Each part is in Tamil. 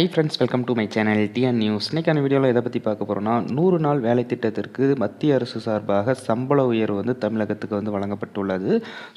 Hi friends welcome to my channel TN news இன்றைக்கான வீடியோவில் எதை பற்றி பார்க்க போகிறோம்னா நூறு நாள் வேலை திட்டத்திற்கு மத்திய அரசு சார்பாக சம்பள உயர்வு வந்து தமிழகத்துக்கு வந்து வழங்கப்பட்டுள்ளது.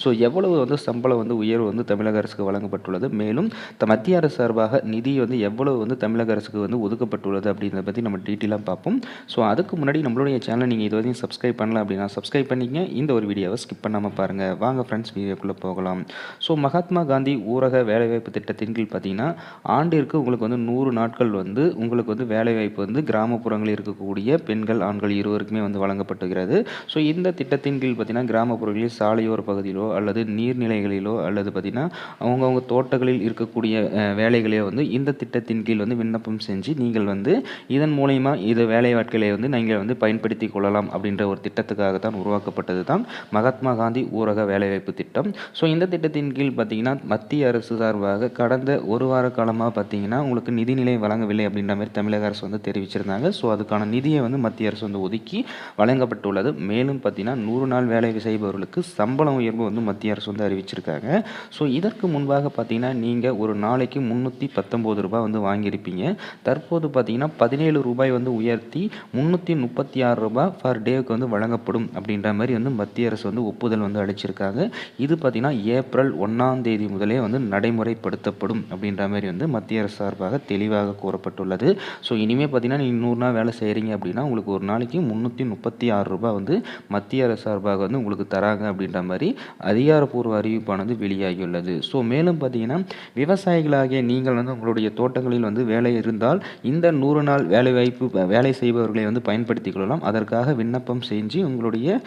ஸோ எவ்வளவு வந்து சம்பளம் வந்து உயர்வு வந்து தமிழக அரசுக்கு வழங்கப்பட்டுள்ளது? மேலும் த மத்திய அரசு சார்பாக நிதி வந்து எவ்வளவு வந்து தமிழக அரசுக்கு வந்து ஒதுக்கப்பட்டுள்ளது அப்படின்றத பற்றி நம்ம டீட்டெயிலாக பார்ப்போம். ஸோ அதுக்கு முன்னாடி நம்மளுடைய சேனல் நீங்கள் இது வரையும் சப்ஸ்கிரைப் பண்ணல அப்படின்னா சப்ஸ்கிரைப் பண்ணிங்க இந்த ஒரு வீடியோவை ஸ்கிப் பண்ணாமல் பாருங்கள் வாங்க ஃப்ரெண்ட்ஸ் வீடியோக்குள்ளே போகலாம். ஸோ மகாத்மா காந்தி ஊரக வேலைவாய்ப்பு திட்டத்தின் கீழ் பார்த்தீங்கன்னா ஆண்டிற்கு உங்களுக்கு வந்து நூறு நாட்கள் வந்து உங்களுக்கு வந்து வேலைவாய்ப்பு வந்து கிராமப்புறங்களில் இருக்கக்கூடிய பெண்கள் ஆண்கள் இருவருக்குமே வந்து வழங்கப்பட்டுகிறது. ஸோ இந்த திட்டத்தின் கீழ் பார்த்திங்கன்னா கிராமப்புறங்களில் சாலையோர பகுதியிலோ அல்லது நீர்நிலைகளிலோ அல்லது பார்த்திங்கன்னா அவங்கவுங்க தோட்டங்களில் இருக்கக்கூடிய வேலைகளே வந்து இந்த திட்டத்தின் கீழ் வந்து விண்ணப்பம் செஞ்சு நீங்கள் வந்து இதன் மூலயமா இது வேலைவாட்களை வந்து நீங்கள் வந்து பயன்படுத்தி கொள்ளலாம் அப்படின்ற ஒரு திட்டத்துக்காக தான் உருவாக்கப்பட்டது தான் மகாத்மா காந்தி ஊரக வேலைவாய்ப்பு திட்டம். ஸோ இந்த திட்டத்தின் கீழ் பார்த்திங்கன்னா மத்திய அரசு சார்பாக கடந்த ஒரு வார காலமாக பார்த்திங்கன்னா உங்களுக்கு நிதிநிலை வழங்கவில்லை அப்படின்ற மாதிரி தமிழக அரசு வந்து தெரிவிச்சிருந்தாங்க. ஸோ அதுக்கான நிதியை வந்து மத்திய அரசு வந்து ஒதுக்கி வழங்கப்பட்டுள்ளது. மேலும் பார்த்தீங்கன்னா நூறு நாள் வேலை செய்பவர்களுக்கு சம்பளம் உயர்வு வந்து மத்திய அரசு வந்து அறிவிச்சிருக்காங்க. ஸோ இதற்கு முன்பாக பார்த்தீங்கன்னா நீங்கள் ஒரு நாளைக்கு முந்நூற்றி பத்தொம்போது ரூபாய் வந்து வாங்கியிருப்பீங்க. தற்போது பார்த்தீங்கன்னா பதினேழு ரூபாய் வந்து உயர்த்தி முந்நூற்றி முப்பத்தி ஆறு ரூபாய் ஃபர் டேவுக்கு வந்து வழங்கப்படும் அப்படின்ற மாதிரி வந்து மத்திய அரசு வந்து ஒப்புதல் வந்து அளிச்சிருக்காங்க. இது பார்த்தீங்கன்னா ஏப்ரல் ஒன்றாம் தேதி முதலே வந்து நடைமுறைப்படுத்தப்படும் அப்படின்ற மாதிரி வந்து மத்திய அரசு சார்பாக தெளிவாக கூறப்பட்டுள்ளது. ஸோ இனிமேல் பார்த்தீங்கன்னா நீங்கள் நூறு நாள் வேலை செய்கிறீங்க அப்படின்னா உங்களுக்கு ஒரு நாளைக்கு முந்நூற்றி முப்பத்தி ஆறு ரூபாய் வந்து மத்திய அரசு சார்பாக வந்து உங்களுக்கு தராங்க அப்படின்ற மாதிரி அதிகாரப்பூர்வ அறிவிப்பானது வெளியாகியுள்ளது. ஸோ மேலும் பார்த்தீங்கன்னா விவசாயிகளாகிய நீங்கள் வந்து உங்களுடைய தோட்டங்களில் வந்து வேலை இருந்தால் இந்த நூறு நாள் வேலைவாய்ப்பு வேலை செய்பவர்களை வந்து பயன்படுத்திக் கொள்ளலாம். அதற்காக விண்ணப்பம் செஞ்சு உங்களுடைய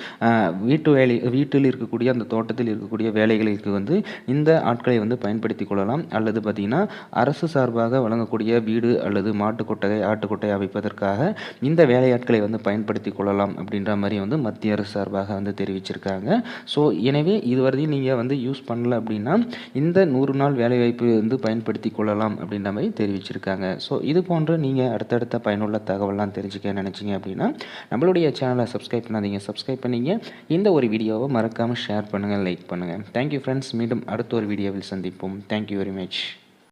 வீட்டு வேலை வீட்டில் இருக்கக்கூடிய அந்த தோட்டத்தில் இருக்கக்கூடிய வேலைகளுக்கு வந்து இந்த ஆட்களை வந்து பயன்படுத்தி கொள்ளலாம். அல்லது பார்த்திங்கன்னா அரசு சார்பாக காணக்கூடிய வீடு அல்லது மாட்டு கொட்டகை ஆட்டுக்கொட்டை அமைப்பதற்காக இந்த வேலையாட்களை வந்து பயன்படுத்தி கொள்ளலாம் அப்படின்ற மாதிரி வந்து மத்திய அரசு சார்பாக வந்து தெரிவிச்சிருக்காங்க. ஸோ எனவே இதுவரையும் நீங்கள் வந்து யூஸ் பண்ணல அப்படின்னா இந்த நூறு நாள் வேலைவாய்ப்பு வந்து பயன்படுத்தி கொள்ளலாம் அப்படின்ற மாதிரி தெரிவிச்சிருக்காங்க. ஸோ இது போன்று நீங்கள் அடுத்தடுத்த பயனுள்ள தகவலாம் தெரிஞ்சுக்க நினச்சிங்க அப்படின்னா நம்மளுடைய சேனலை சப்ஸ்கிரைப் பண்ணாதீங்க. சப்ஸ்கிரைப் பண்ணிங்க. இந்த ஒரு வீடியோவை மறக்காமல் ஷேர் பண்ணுங்கள் லைக் பண்ணுங்கள் தேங்க்யூ ஃப்ரெண்ட்ஸ் மீண்டும் அடுத்த ஒரு வீடியோவில் சந்திப்போம். Thank you very much